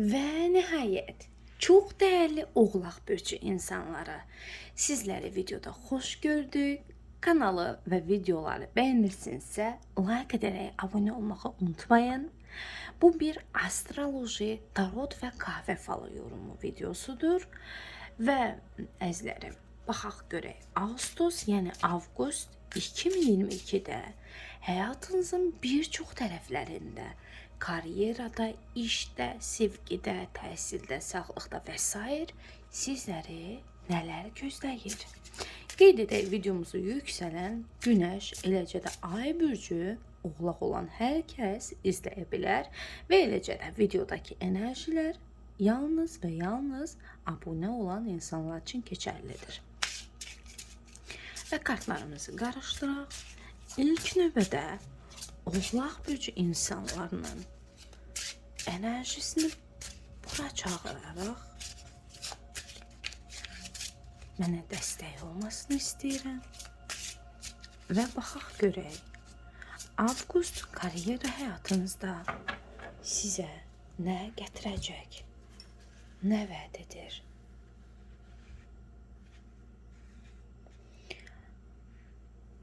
Və nəhayət, çox dəyərli Oğlaq bürcü insanları, sizləri videoda xoş gördük. Kanalı və videoları bəyənirsinizsə, like edərək abunə olmağı unutmayın. Bu bir astroloji, tarot və kahve falı yorumu videosudur. Və əzizlərim, baxaq görək. Ağustos, yəni avqust 2022-də həyatınızın bir çox tərəflərində karyerada, işdə, sevgidə, təhsildə, sağlıqda və s. sizləri nələr gözləyir? Qeyd edək videomuzu yüksələn Günəş, eləcə də Ay bürcü Oğlaq olan hər kəs izləyə bilər və eləcə də videodakı enerjilər yalnız və yalnız abunə olan insanlar üçün keçərlidir. Və kartlarımızı qarışdıraq. İlk növbədə Oğlaq bürcü insanlarının enerjisini bura çağıraraq mənə dəstək olmasını istəyirəm. Və baxaq görək. Avqust karyera həyatınızda sizə nə gətirəcək? Nə vəd edir?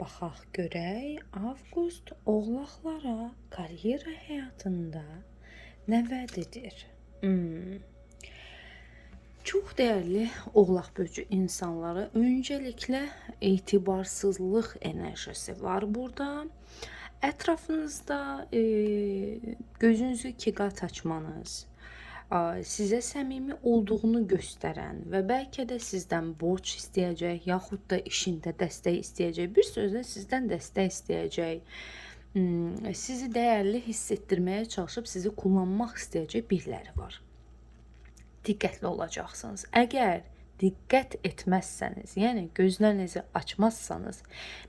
Baxaq görək. Avqust oğlaqlara karyera həyatında nə vəd edir? Hmm. Çox dəyərli Oğlaq bürcü insanları, öncəliklə etibarsızlıq enerjisi var burada. Ətrafınızda e, gözünüzü iki qat açmanız, a, sizə səmimi olduğunu göstərən və bəlkə də sizdən borc istəyəcək, yaxud da işində dəstək istəyəcək, bir sözlə sizdən dəstək istəyəcək, sizi dəyərli hiss etdirməyə çalışıb sizi kullanmaq istəyəcək biriləri var diqqətli olacaqsınız. Əgər diqqət etməzsəniz, yəni gözlərinizi açmazsanız,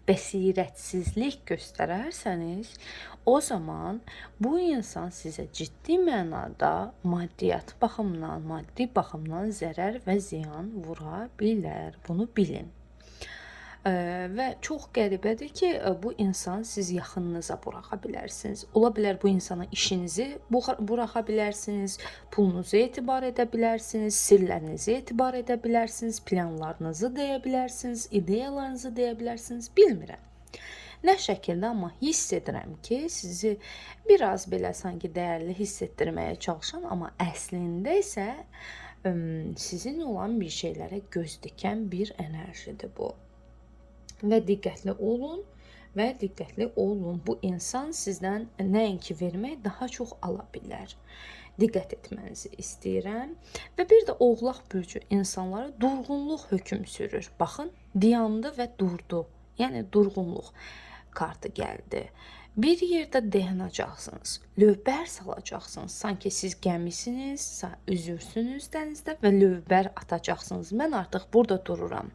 bəsirətsizlik göstərərsəniz, o zaman bu insan sizə ciddi mənada maddiyyat baxımından, maddi baxımdan zərər və ziyan vura bilər. Bunu bilin. Və çox qəribədir ki, bu insan siz yaxınınıza buraxa bilərsiniz. Ola bilər bu insana işinizi buraxa bilərsiniz, pulunuzu etibar edə bilərsiniz, sirlərinizi etibar edə bilərsiniz, planlarınızı deyə bilərsiniz, ideyalarınızı deyə bilərsiniz, bilmirəm. Nə şəkildə amma hiss edirəm ki, sizi biraz belə sanki dəyərli hiss etdirməyə çalışan, amma əslində isə sizin olan bir şeylərə göz dikən bir enerjidir bu və diqqətli olun və diqqətli olun. Bu insan sizdən nəinki vermək, daha çox ala bilər. Diqqət etmənizi istəyirəm. Və bir də Oğlaq bürcü insanlara durğunluq hökm sürür. Baxın, dayandı və durdu. Yəni durğunluq kartı gəldi. Bir yerdə dayanacaqsınız, lövbər salacaqsınız. Sanki siz gəmisiniz, üzürsünüz dənizdə və lövbər atacaqsınız. Mən artıq burada dururam.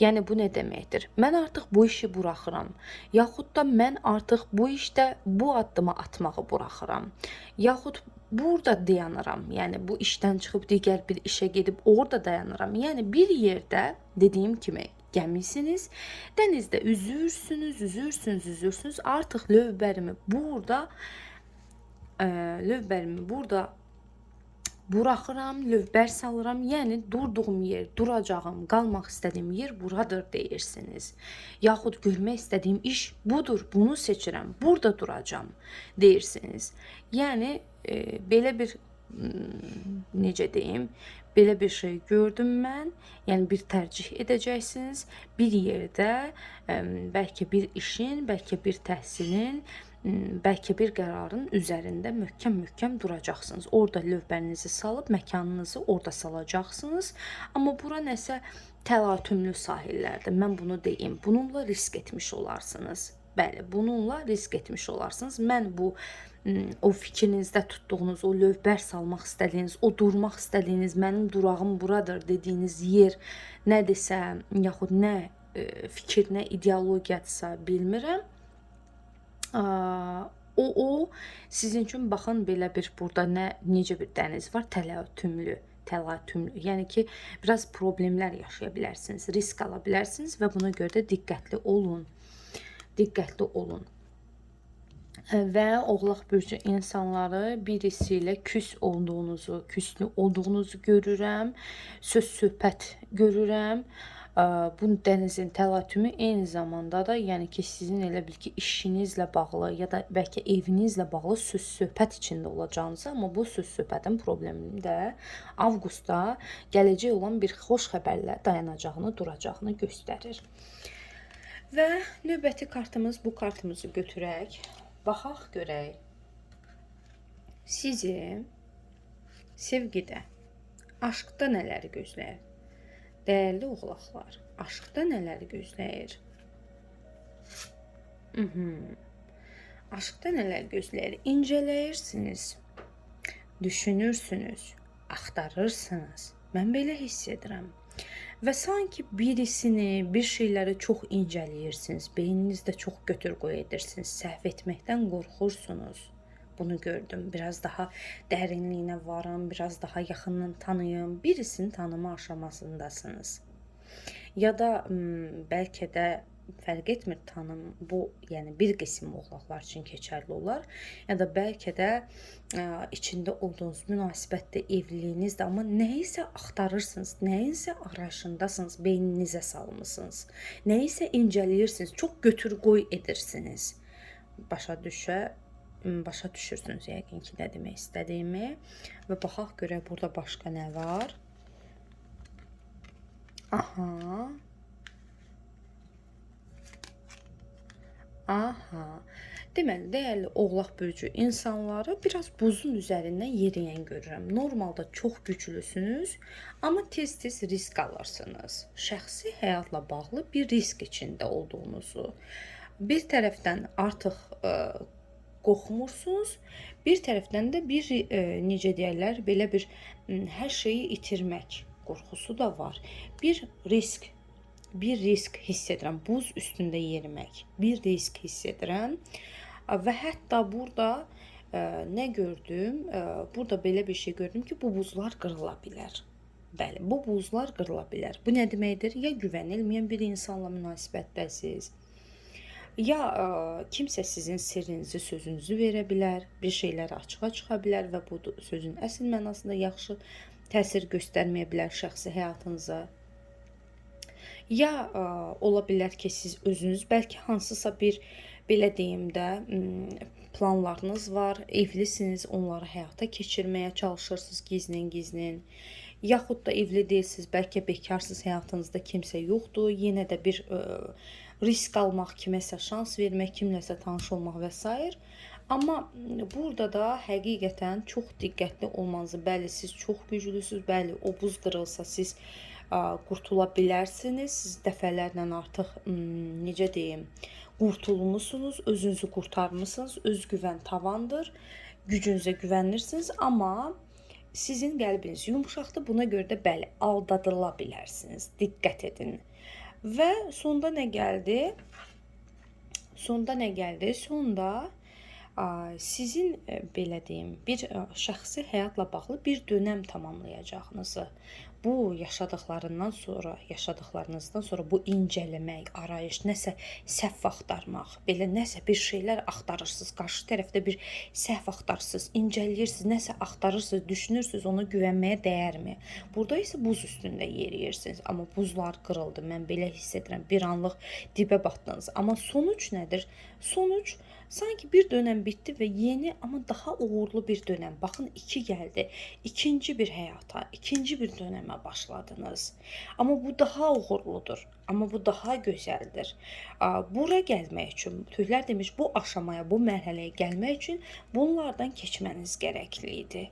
Yəni bu nə deməkdir? Mən artıq bu işi buraxıram. Yaxud da mən artıq bu işdə bu addımı atmağı buraxıram. Yaxud burada dayanıram. Yəni bu işdən çıxıb digər bir işə gedib orada dayanıram. Yəni bir yerdə dediyim kimi gəmisiniz. Dənizdə üzürsünüz, üzürsünüz, üzürsünüz. Artıq lövbərimi burada ə, lövbərimi burada buraxıram, lövbər salıram. Yəni durduğum yer, duracağım, qalmaq istədiyim yer buradır deyirsiniz. Yaxud görmək istədiyim iş budur, bunu seçirəm, burada duracağam deyirsiniz. Yəni e, belə bir m, necə deyim, belə bir şey gördüm mən. Yəni bir tərcih edəcəksiniz. Bir yerdə ə, bəlkə bir işin, bəlkə bir təhsilin, bəlkə bir qərarın üzərində möhkəm-möhkəm duracaqsınız. Orda lövbərinizi salıb məkanınızı orada salacaqsınız. Amma bura nəsə təlatümlü sahillərdir. Mən bunu deyim. Bununla risk etmiş olarsınız. Bəli, bununla risk etmiş olarsınız. Mən bu o fikrinizdə tutduğunuz, o lövbər salmaq istədiyiniz, o durmaq istədiyiniz, mənim durağım buradır dediyiniz yer nədirsə, yaxud nə fikir, nə ideologiyadırsa bilmirəm. O o sizin üçün baxın belə bir burada nə necə bir dəniz var, təlatümlü təlatümlü. Yəni ki, biraz problemlər yaşaya bilərsiniz, risk ala bilərsiniz və buna görə də diqqətli olun. Diqqətli olun. ve Oğlak Burcu insanları birisiyle küs olduğunuzu, küslü olduğunuzu görürəm. Söz söhbət görürəm. Bu dənizin təlatümü eyni zamanda da, yəni ki, sizin elə bil ki, işinizlə bağlı ya da bəlkə evinizlə bağlı söz söhbət içində olacağınızı, amma bu söz söhbətin probleminin də avqustda gələcək olan bir xoş xəbərlə dayanacağını, duracağını göstərir. Və növbəti kartımız bu kartımızı götürək. Baxaq görək. Sizi sevgidə, aşkda nələri gözləyir? Dəyərli oğlaqlar, aşkda nələri gözləyir? Mhm. Aşkda nələr gözləyir? İncələyirsiniz, düşünürsünüz, axtarırsınız. Mən belə hiss edirəm. Və sanki birisini, bir şeyləri çox incələyirsiniz. Beyninizdə çox götür-qoy edirsiniz. Səhv etməkdən qorxursunuz. Bunu gördüm. Biraz daha dərinliyinə varın, biraz daha yaxından tanıyın. Birisini tanıma aşamasındasınız. Ya da m, bəlkə də fərq etmir tanım bu, yəni bir qism oğlaqlar üçün keçərli olar. Ya da bəlkə də ə, içində olduğunuz münasibətdə, evliliyinizdə amma nəyisə axtarırsınız, nəyinsə arayışındasınız, beyninizə salmısınız. Nəyisə incələyirsiniz, çox götür-qoy edirsiniz. Başa düşə başa düşürsünüz yəqin ki, nə demək istədiyimi və baxaq görək burada başqa nə var. Aha. Aha. Deməli, dəyərli Oğlaq bürcü insanları biraz buzun üzərindən yeriyən görürəm. Normalda çox güclüsünüz, amma tez-tez risk alırsınız. Şəxsi həyatla bağlı bir risk içində olduğunuzu. Bir tərəfdən artıq ə, qorxmursunuz, bir tərəfdən də bir ə, necə deyirlər, belə bir m, hər şeyi itirmək qorxusu da var. Bir risk bir risk hiss edirəm. Buz üstündə yerimək. Bir risk hiss edirəm. Və hətta burada ə, nə gördüm? Ə, burada belə bir şey gördüm ki, bu buzlar qırıla bilər. Bəli, bu buzlar qırıla bilər. Bu nə deməkdir? Ya güvənilməyən bir insanla münasibətdəsiz, ya ə, kimsə sizin sirrinizi, sözünüzü verə bilər, bir şeylər açığa çıxa bilər və bu sözün əsl mənasında yaxşı təsir göstərməyə bilər şəxsi həyatınıza. Ya ə, ola bilər ki, siz özünüz bəlkə hansısa bir belə deyim də planlarınız var, evlisiniz, onları həyata keçirməyə çalışırsınız gizlin-gizlin. Yaxud da evli deyilsiniz, bəlkə bekarsınız, həyatınızda kimsə yoxdur. Yenə də bir ə, risk almaq, kiməsə şans vermək, kimləsə tanış olmaq və s. Amma burada da həqiqətən çox diqqətli olmanızı, bəli siz çox güclüsüz, bəli o buz qırılsa siz qurtula bilərsiniz. Siz dəfələrlə artıq necə deyim, qurtulmusunuz, özünüzü qurtarmısınız. Özgüvən tavandır. Gücünüzə güvənirsiniz, amma sizin qəlbiniz yumşaqdır. Buna görə də bəli, aldadıla bilərsiniz. Diqqət edin. Və sonda nə gəldi? Sonda nə gəldi? Sonda sizin ə, belə deyim, bir ə, şəxsi həyatla bağlı bir dönəm tamamlayacağınızı, bu yaşadıklarından sonra, yaşadıklarınızdan sonra bu incələmək, arayış, nəsə səhv axtarmaq, belə nəsə bir şeylər axtarırsınız, qarşı tərəfdə bir səhv axtarırsınız, incələyirsiniz, nəsə axtarırsınız, düşünürsünüz, ona güvənməyə dəyərmi? Burada isə buz üstündə yeriyirsiniz, amma buzlar qırıldı. Mən belə hiss edirəm. Bir anlıq dibə batdınız. Amma sonuç nədir? Sonuç Sanki bir dönəm bitdi və yeni, amma daha uğurlu bir dönəm. Baxın, iki gəldi. İkinci bir həyata, ikinci bir dönəmə başladınız. Amma bu daha uğurludur. Amma bu daha gözəldir. Bura gəlmək üçün, tüylər demiş, bu aşamaya, bu mərhələyə gəlmək üçün bunlardan keçməniz gərəkli idi.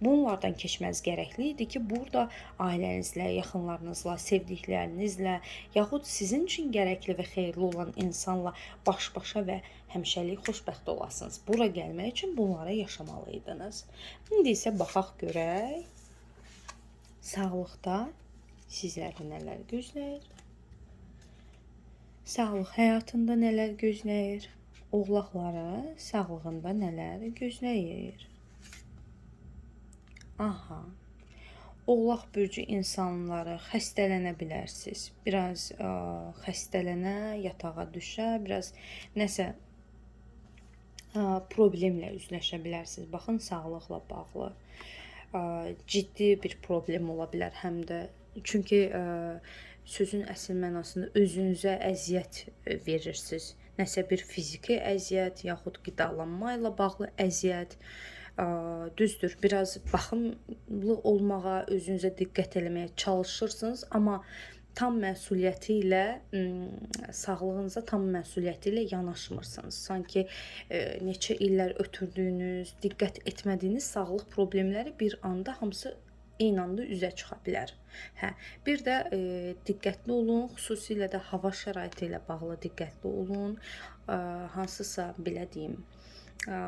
Bunlardan keçməz gərəkli idi ki, burada ailənizlə, yaxınlarınızla, sevdiklərinizlə, yaxud sizin üçün gərəkli və xeyirli olan insanla baş-başa və həmişəlik xoşbəxt olasınız. Bura gəlmək üçün bunları yaşamalıydınız. İndi isə baxaq görək. Sağlıqda sizləri nələr gözləyir? Sağlıq həyatında nələr gözləyir? Oğlaqları sağlığında nələr gözləyir? Aha. Oğlaq bürcü insanları xəstələnə bilərsiniz. Biraz ə, xəstələnə, yatağa düşə, biraz nəsə ə, problemlə üzləşə bilərsiniz. Baxın, sağlıqla bağlı ə, ciddi bir problem ola bilər həm də. Çünki ə, sözün əsl mənasında özünüzə əziyyət verirsiniz. Nəsə bir fiziki əziyyət yaxud qidalanma ilə bağlı əziyyət. Ə, düzdür, biraz baxımlı olmağa, özünüzə diqqət eləməyə çalışırsınız, amma tam məsuliyyəti ilə sağlığınıza tam məsuliyyəti ilə yanaşmırsınız. Sanki e, neçə illər ötürdüyünüz, diqqət etmədiyiniz sağlıq problemləri bir anda hamısı eyni anda üzə çıxa bilər. Hə, bir də e, diqqətli olun, xüsusilə də hava şəraiti ilə bağlı diqqətli olun. Ə, hansısa belə deyim, ə,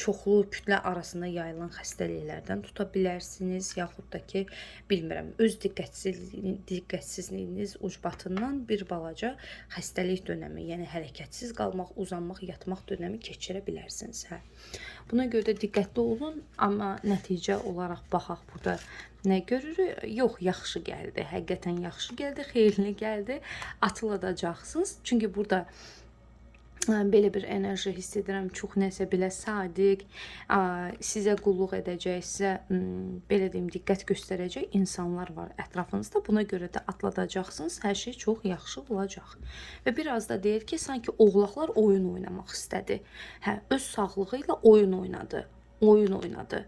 çoxlu kütlə arasında yayılan xəstəliklərdən tuta bilərsiniz, yaxud da ki, bilmirəm, öz diqqətsizliyiniz, diqqətsizliyiniz ucbatından bir balaca xəstəlik dönəmi, yəni hərəkətsiz qalmaq, uzanmaq, yatmaq dönəmi keçirə bilərsiniz. Hə. Buna görə də diqqətli olun, amma nəticə olaraq baxaq burada nə görürük? Yox, yaxşı gəldi. Həqiqətən yaxşı gəldi, xeyirli gəldi. Atılacaqsınız. Çünki burada belə bir enerji hiss edirəm. Çox nəsə belə sadiq, sizə qulluq edəcək, sizə belə deyim, diqqət göstərəcək insanlar var ətrafınızda. Buna görə də atladacaqsınız. Hər şey çox yaxşı olacaq. Və biraz da deyir ki, sanki oğlaqlar oyun oynamaq istədi. Hə, öz sağlığı ilə oyun oynadı. Oyun oynadı.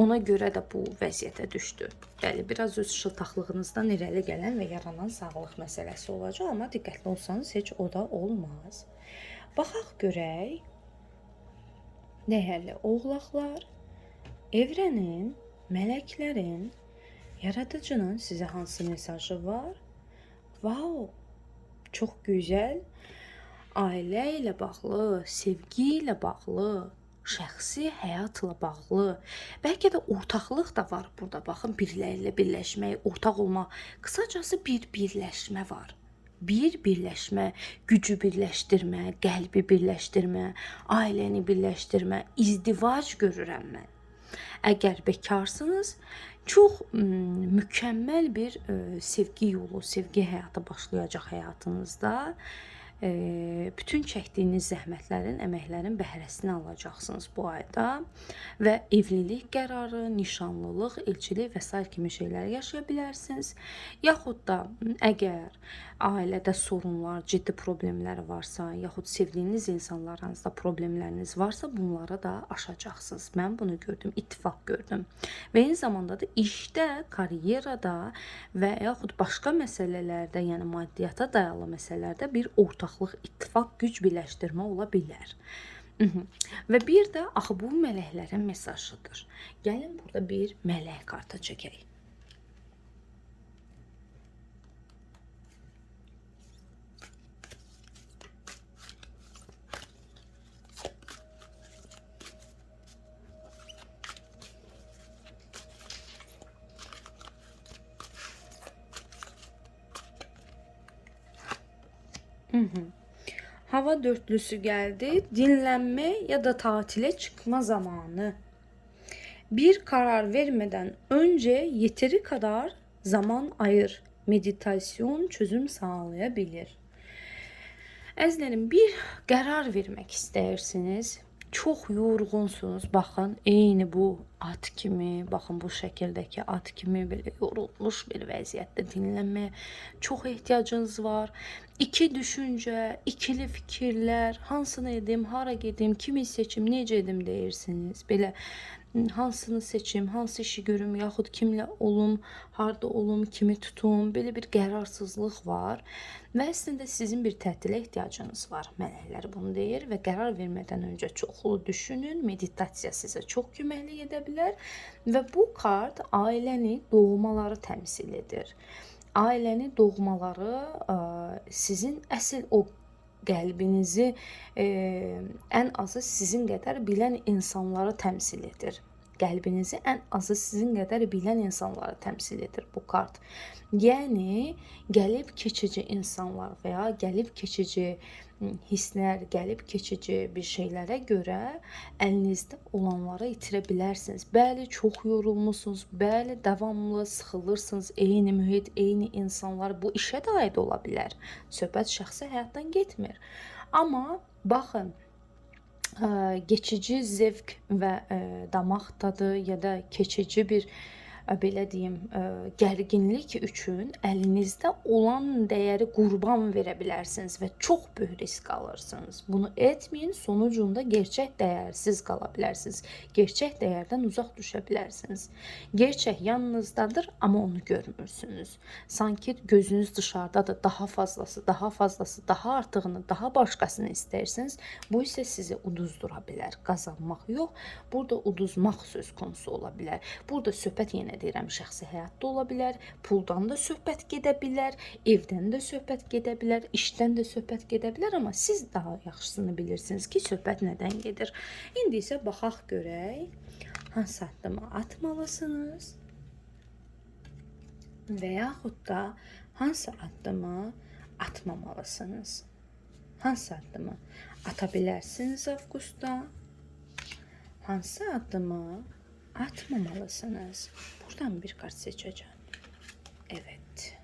Ona görə də bu vəziyyətə düşdü. Bəli, biraz öz şıltaqlığınızdan irəli gələn və yaranan sağlıq məsələsi olacaq, amma diqqətli olsanız heç o da olmaz. Baxaq görək. Dəyərli oğlaqlar, evrənin, mələklərin, yaradıcının sizə hansı mesajı var? Vau! Çox gözəl. Ailə ilə bağlı, sevgi ilə bağlı, şəxsi həyatla bağlı, bəlkə də ortaqlıq da var burada. Baxın, birilərlə birləşmək, ortaq olmaq, qısacası bir birləşmə var. Bir birləşmə, gücü birləşdirmə, qəlbi birləşdirmə, ailəni birləşdirmə, izdivac görürəm mən. Əgər bekarsınız, çox mükəmməl bir sevgi yolu, sevgi həyatı başlayacaq həyatınızda bütün çəkdiyiniz zəhmətlərin, əməklərin bəhrəsini alacaqsınız bu ayda və evlilik qərarı, nişanlılıq, elçilik və sair kimi şeylər yaşaya bilərsiniz. Yaxud da əgər ailədə sorunlar, ciddi problemlər varsa, yaxud sevdiyiniz insanlarınızda problemləriniz varsa, bunları da aşacaqsınız. Mən bunu gördüm, ittifaq gördüm. Və eyni zamanda da işdə, karyerada və yaxud başqa məsələlərdə, yəni maddiyyata dayalı məsələlərdə bir ortaq ortaqlıq, ittifaq, güc birləşdirmə ola bilər. Və bir də axı bu mələklərin mesajıdır. Gəlin burada bir mələk kartı çəkək. Hava dörtlüsü geldi. Dinlenme ya da tatile çıkma zamanı. Bir karar vermeden önce yeteri kadar zaman ayır. Meditasyon çözüm sağlayabilir. Əzlərim, bir qərar vermək istəyirsiniz çox yorğunsunuz. Baxın, eyni bu at kimi, baxın bu şəkildəki at kimi belə yorulmuş bir vəziyyətdə dinlənməyə çox ehtiyacınız var. İki düşüncə, ikili fikirlər, hansını edim, hara gedim, kimi seçim, necə edim deyirsiniz. Belə hansını seçim, hansı işi görüm, yaxud kimlə olum, harda olum, kimi tutum, belə bir qərarsızlıq var. Və əslində sizin bir tətilə ehtiyacınız var. Mələklər bunu deyir və qərar vermədən öncə çoxlu düşünün. Meditasiya sizə çox köməklik edə bilər və bu kart ailəni, doğmaları təmsil edir. Ailəni, doğmaları ə, sizin əsl o qəlbinizi e, ən azı sizin qədər bilən insanları təmsil edir. Qəlbinizi ən azı sizin qədər bilən insanları təmsil edir bu kart. Yəni gəlib keçici insanlar və ya gəlib keçici hisslər, gəlib keçici bir şeylərə görə əlinizdə olanları itirə bilərsiniz. Bəli, çox yorulmusunuz, bəli, davamlı sıxılırsınız. Eyni mühit, eyni insanlar bu işə də aid ola bilər. Söhbət şəxsi həyatdan getmir. Amma baxın, ə, geçici zevk və ə, damaq tadı ya da keçici bir ə, belə deyim, ə, gərginlik üçün əlinizdə olan dəyəri qurban verə bilərsiniz və çox böyük risk alırsınız. Bunu etməyin, sonucunda gerçək dəyərsiz qala bilərsiniz. Gerçək dəyərdən uzaq düşə bilərsiniz. Gerçək yanınızdadır, amma onu görmürsünüz. Sanki gözünüz dışarıdadır, daha fazlası, daha fazlası, daha artığını, daha başqasını istəyirsiniz. Bu isə sizi uduzdura bilər. Qazanmaq yox, burada uduzmaq söz konusu ola bilər. Burada söhbət yenə deyirəm, şəxsi həyatda ola bilər, puldan da söhbət gedə bilər, evdən də söhbət gedə bilər, işdən də söhbət gedə bilər, amma siz daha yaxşısını bilirsiniz ki, söhbət nədən gedir. İndi isə baxaq görək hansı addımı atmalısınız və yaxud da hansı addımı atmamalısınız. Hansı addımı ata bilərsiniz avqustda? Hansı addımı atmamalısınız? Buradan bir kart seçeceğim. Evet.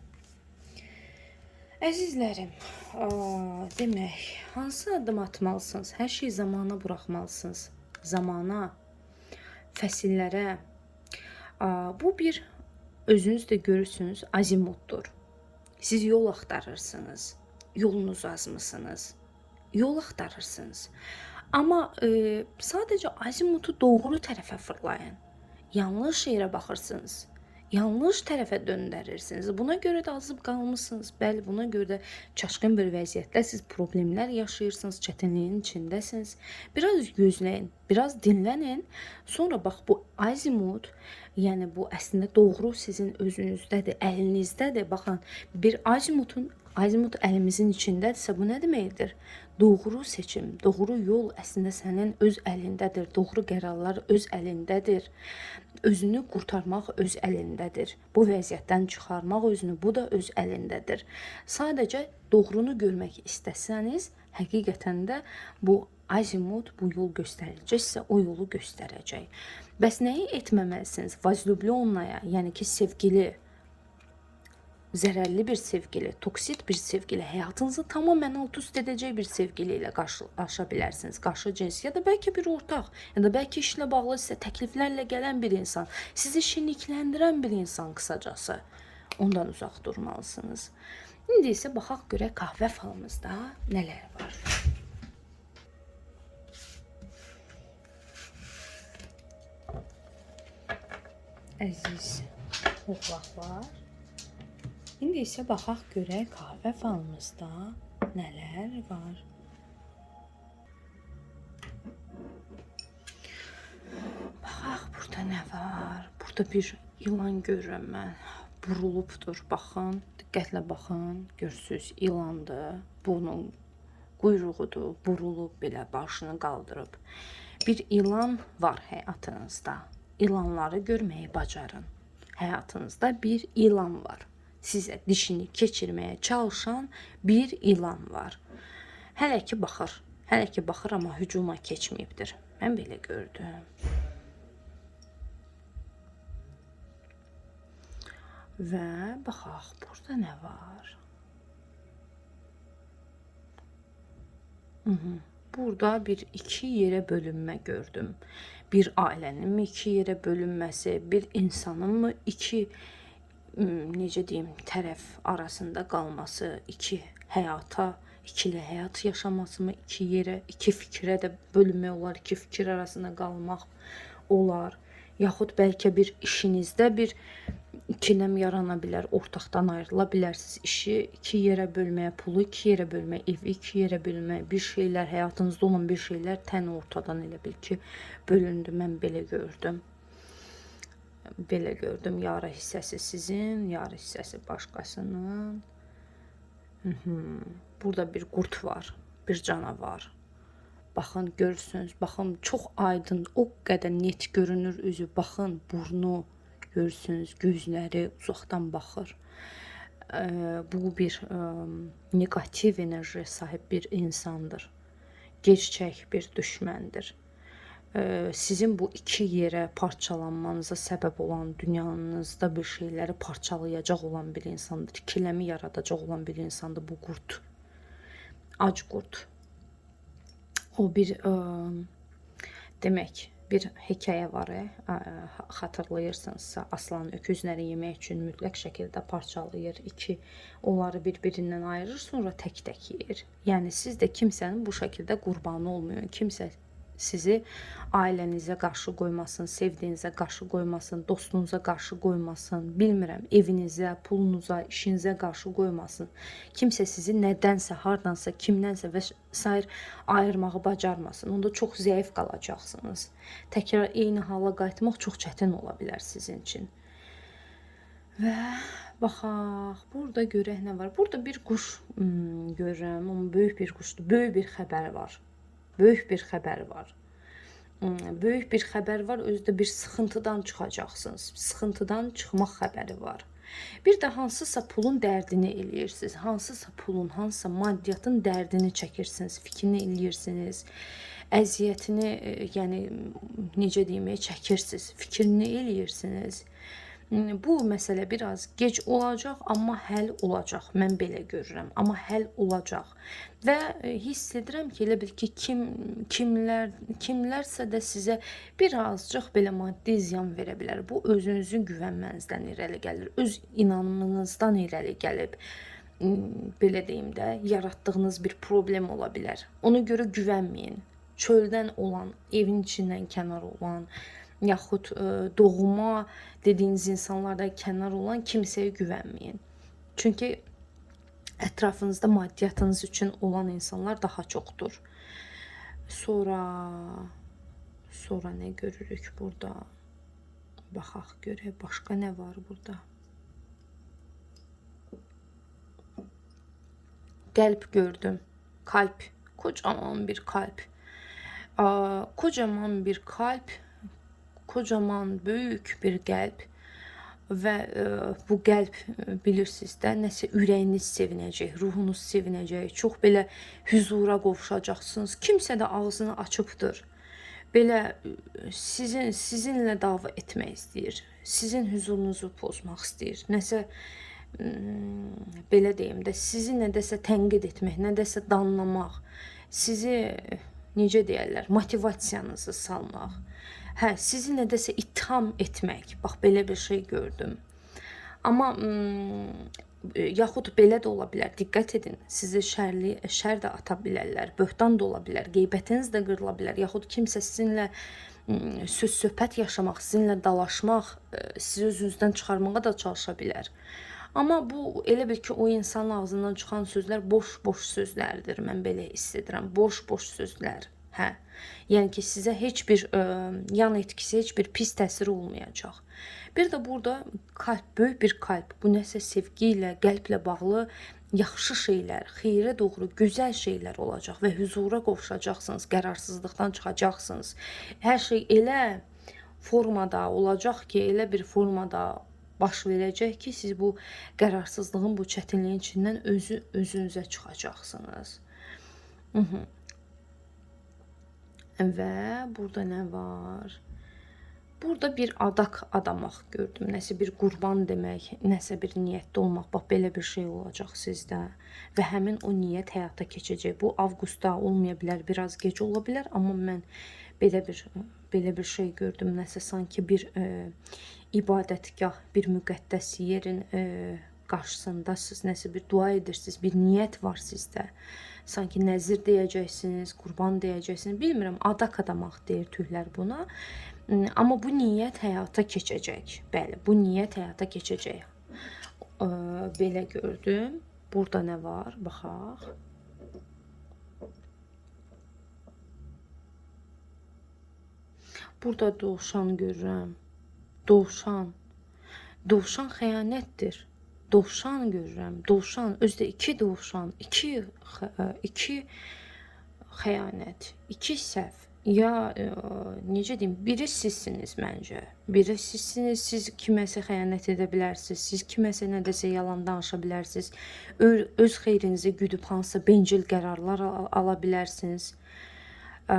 Əzizlərim, aa, demək, hansı addım atmalısınız? Hər şeyi zamana buraxmalısınız. Zamana, fəsillərə. Aa, bu bir özünüz də görürsünüz, azimutdur. Siz yol axtarırsınız. Yolunuzu azmısınız. Yol axtarırsınız. Amma e, sadəcə azimutu doğru tərəfə fırlayın. Yanlış yerə baxırsınız. Yanlış tərəfə döndərirsiniz. Buna görə də azıb qalmısınız. Bəli, buna görə də çaşqın bir vəziyyətdəsiz, problemlər yaşayırsınız, çətinliyin içindəsiniz. Biraz gözləyin, biraz dinlənin. Sonra bax bu azimut, yəni bu əslində doğru sizin özünüzdədir, əlinizdədir. Baxın, bir azimutun Azimut əlimizin içindədirsə bu nə deməkdir? Doğru seçim, doğru yol əslində sənin öz əlindədir. Doğru qərarlar öz əlindədir. Özünü qurtarmaq öz əlindədir. Bu vəziyyətdən çıxarmaq özünü bu da öz əlindədir. Sadəcə doğrunu görmək istəsəniz, həqiqətən də bu azimut bu yol göstərici sizə o yolu göstərəcək. Bəs nəyi etməməlisiniz? Vazlublyonaya, yəni ki, sevgili zərərli bir sevgili, toksit bir sevgili, həyatınızı tamamilə alt üst edəcək bir sevgili ilə qarşılaşa bilərsiniz. Qarşı cins ya da bəlkə bir ortaq, ya da bəlkə işlə bağlı sizə təkliflərlə gələn bir insan, sizi şenikləndirən bir insan qısacası. Ondan uzaq durmalısınız. İndi isə baxaq görək qəhvə falımızda nələr var. Əziz oğlaqlar, İndi isə baxaq görək kahve falımızda nələr var. Baxaq burada nə var? Burada bir ilan görürəm mən. Burulubdur. Baxın, diqqətlə baxın. Görürsüz, ilandır. Bunun quyruğudur, burulub belə başını qaldırıb. Bir ilan var həyatınızda. İlanları görməyi bacarın. Həyatınızda bir ilan var size dişini keçirməyə çalışan bir ilan var. Hələ ki baxır. Hələ ki baxır amma hücuma keçməyibdir. Mən belə gördüm. Və baxaq, burada nə var? -hı. Burada bir iki yere bölünmə gördüm. Bir ailənin mi iki yere bölünməsi, bir insanın mı iki necə deyim, tərəf arasında qalması, iki həyata, ikili həyat yaşaması mı, iki yerə, iki fikrə də bölünmək olar, iki fikir arasında qalmaq olar. Yaxud bəlkə bir işinizdə bir ikiləm yarana bilər, ortaqdan ayrıla bilərsiniz. İşi iki yerə bölməyə, pulu iki yerə bölməyə, evi iki yerə bölməyə, bir şeylər, həyatınızda olan bir şeylər tən ortadan elə bil ki, bölündü. Mən belə gördüm belə gördüm. Yarı hissəsi sizin, yarı hissəsi başqasının. Burada bir qurt var, bir canavar. Baxın, görürsünüz. Baxın, çox aydın, o qədər net görünür üzü. Baxın, burnu görürsünüz, gözləri uzaqdan baxır. Bu bir negativ enerji sahib bir insandır. Gerçək bir düşməndir sizin bu iki yere parçalanmanıza səbəb olan dünyanızda bir şeyləri parçalayacaq olan bir insandır. İkiləmi yaradacaq olan bir insandır bu qurd. Ac qurd. o bir ə, demək bir hekayə var, ə, xatırlayırsınızsa, aslan öküzləri yemək üçün mütləq şəkildə parçalayır, iki onları bir-birindən ayırır, sonra tək-tək yeyir. Yəni siz də kimsənin bu şəkildə qurbanı olmayın. Kimsə sizi ailənizə qarşı qoymasın, sevdiyinizə qarşı qoymasın, dostunuza qarşı qoymasın, bilmirəm, evinizə, pulunuza, işinizə qarşı qoymasın. Kimsə sizi nədənsə, hardansa, kimdənsə və sair ayırmağı bacarmasın. Onda çox zəif qalacaqsınız. Təkrar eyni hala qayıtmaq çox çətin ola bilər sizin üçün. Və baxaq, burada görək nə var. Burada bir quş hmm, görürəm, amma böyük bir quşdur. Böyük bir xəbər var. Böyük bir xəbər var. Hmm, Böyük bir xəbər var, özü də bir sıxıntıdan çıxacaqsınız. Sıxıntıdan çıxmaq xəbəri var. Bir də hansısa pulun dərdini eləyirsiniz. Hansısa pulun, hansısa maddiyyatın dərdini çəkirsiniz, fikrini eləyirsiniz. Əziyyətini, e, yəni necə deyim, çəkirsiniz, fikrini eləyirsiniz. Bu məsələ biraz gec olacaq, amma həll olacaq. Mən belə görürəm, amma həll olacaq. Və e, hiss edirəm ki, elə bil ki, kim kimlər kimlərsə də sizə birazcıq belə maddi ziyan verə bilər. Bu özünüzün güvənmənizdən irəli gəlir, öz inanımınızdan irəli gəlib belə deyim də, yaratdığınız bir problem ola bilər. Ona görə güvənməyin. Çöldən olan, evin içindən kənar olan, yaxud ə, doğma dediyiniz insanlardan kənar olan kimsəyə güvənməyin. Çünki ətrafınızda maddiyyatınız üçün olan insanlar daha çoxdur. Sonra sonra nə görürük burada? Baxaq görək başqa nə var burada. Qəlb gördüm. Kalp. Kocaman bir kalp. Kocaman bir kalp. Kocaman böyük bir qəlb. Və e, bu qəlb e, bilirsiniz də nəsə ürəyiniz sevinəcək, ruhunuz sevinəcək, çox belə hüzura qovuşacaqsınız. Kimsə də ağzını açıbdır. Belə e, sizin sizinlə dava etmək istəyir. Sizin hüzurunuzu pozmaq istəyir. Nəsə mm, belə deyim də sizi nədəsə tənqid etmək, nədəsə danlamaq, sizi necə deyərlər, motivasiyanızı salmaq. Hə, sizi nədəsə ittiham etmək. Bax belə bir şey gördüm. Amma mm, yaxud belə də ola bilər. Diqqət edin. Sizi şərli şər də ata bilərlər. Böhtan da ola bilər. Qeybətiniz də qırıla bilər. Yaxud kimsə sizinlə mm, söz söhbət yaşamaq, sizinlə dalaşmaq, sizi özünüzdən çıxarmağa da çalışa bilər. Amma bu elə bil ki, o insanın ağzından çıxan sözlər boş-boş sözlərdir. Mən belə hiss edirəm. Boş-boş sözlər. Hə. Yəni ki, sizə heç bir ə, yan etkisi, heç bir pis təsiri olmayacaq. Bir də burada kalp, böyük bir kalp, bu nəsə sevgi ilə, qəlblə bağlı yaxşı şeylər, xeyrə doğru gözəl şeylər olacaq və huzura qovuşacaqsınız, qərarsızlıqdan çıxacaqsınız. Hər şey elə formada olacaq ki, elə bir formada baş verəcək ki, siz bu qərarsızlığın, bu çətinliyin içindən özü özünüzə çıxacaqsınız. Mhm. Və burada nə var? Burada bir adak adamaq gördüm. Nəsə bir qurban demək, nəsə bir niyyətdə olmaq. Bax belə bir şey olacaq sizdə və həmin o niyyət həyata keçəcək. Bu avqustda olmaya bilər, biraz gec ola bilər, amma mən belə bir belə bir şey gördüm. Nəsə sanki bir e, ibadətgah, bir müqəddəs yerin e, qarşısındasınız, nəsə bir dua edirsiniz, bir niyyət var sizdə sanki nəzir deyəcəksiniz, qurban deyəcəksiniz. Bilmirəm, adak adamaq deyir tühlər buna. Amma bu niyyət həyata keçəcək. Bəli, bu niyyət həyata keçəcək. Ə, belə gördüm. Burada nə var? Baxaq. Burada dovşan görürəm. Dovşan. Dovşan xəyanətdir dovşan görürəm. Dovşan, özdə iki dovşan, iki iki xəyanət, iki səhv. Ya ə, necə deyim, biri sizsiniz məncə. Biri sizsiniz, siz kiməsə xəyanət edə bilərsiniz, siz kiməsə nədəsə yalan danışa bilərsiniz. Öz, öz xeyrinizi güdüb hansısa bencil qərarlar al ala bilərsiniz. Ə,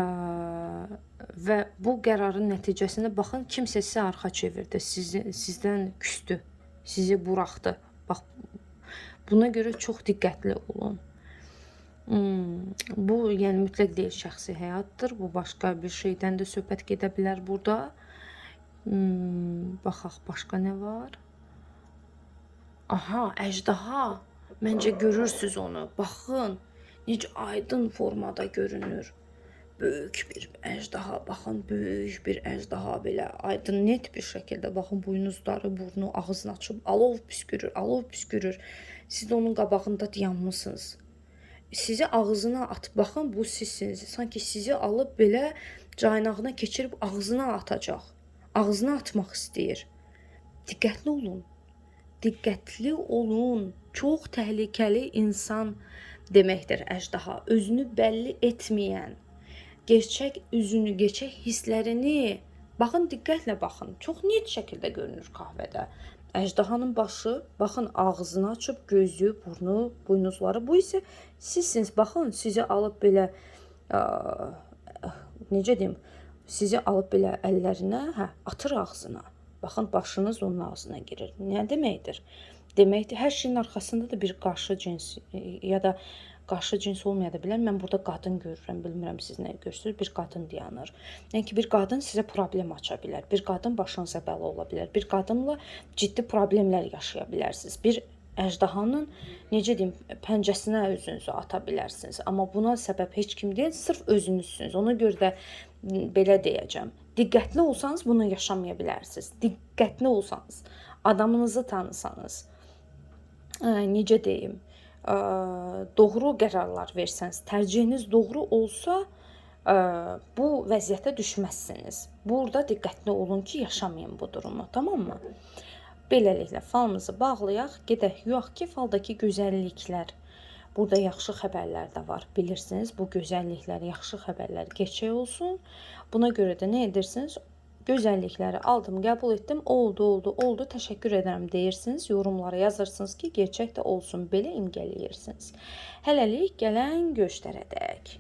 və bu qərarın nəticəsində baxın kimsə sizə arxa çevirdi, sizi sizdən küstü, sizi buraxdı. Bax buna görə çox diqqətli olun. Hmm, bu yəni mütləq deyil şəxsi həyatdır. Bu başqa bir şeydən də söhbət gedə bilər burada. Hmm, baxaq başqa nə var? Aha, əjdaha. Məncə görürsüz onu. Baxın, necə aydın formada görünür. Böyük bir əjdaha, baxın, böyük bir əjdaha belə aydın net bir şəkildə baxın buynuzları, burnu, ağzını açıb alov püskürür, alov püskürür. Siz də onun qabağında dayanmısınız. Sizi ağzına at. Baxın, bu sizsiniz. Sanki sizi alıb belə caynağına keçirib ağzına atacaq. Ağzına atmaq istəyir. Diqqətli olun. Diqqətli olun. Çox təhlükəli insan deməkdir əjdaha. Özünü bəlli etməyən, gerçək üzünü, gerçək hisslərini baxın diqqətlə baxın. Çox net şəkildə görünür kahvədə. Əjdahanın başı, baxın ağzını açıb, gözü, burnu, buynuzları. Bu isə sizsiniz. Baxın, sizi alıb belə ə, necə deyim, sizi alıb belə əllərinə, hə, atır ağzına. Baxın, başınız onun ağzına girir. Nə deməkdir? Deməkdir, hər şeyin arxasında da bir qarşı cins e, ya da qarşı cins olmaya da bilər. Mən burada qadın görürəm, bilmirəm siz nə görürsüz. Bir qadın dayanır. Yəni ki, bir qadın sizə problem aça bilər. Bir qadın başınıza bəla ola bilər. Bir qadınla ciddi problemlər yaşaya bilərsiniz. Bir əjdahanın necə deyim, pəncəsinə özünüzü ata bilərsiniz. Amma buna səbəb heç kim deyil, sırf özünüzsünüz. Ona görə də belə deyəcəm. Diqqətli olsanız bunu yaşamaya bilərsiniz. Diqqətli olsanız, adamınızı tanısanız, ə, necə deyim, doğru qərarlar versəniz, tərcihiniz doğru olsa, bu vəziyyətə düşməzsiniz. Burada diqqətli olun ki, yaşamayın bu durumu, tamammı? Beləliklə falımızı bağlayaq, gedək yuyaq ki, faldakı gözəlliklər Burada yaxşı xəbərlər də var. Bilirsiniz, bu gözəlliklər, yaxşı xəbərlər keçək olsun. Buna görə də nə edirsiniz? Gözəllikləri aldım, qəbul etdim. Oldu, oldu, oldu. Təşəkkür edirəm deyirsiniz. Yorumlara yazırsınız ki, gerçək olsun. Belə imgələyirsiniz. Hələlik gələn görüşlərə dək.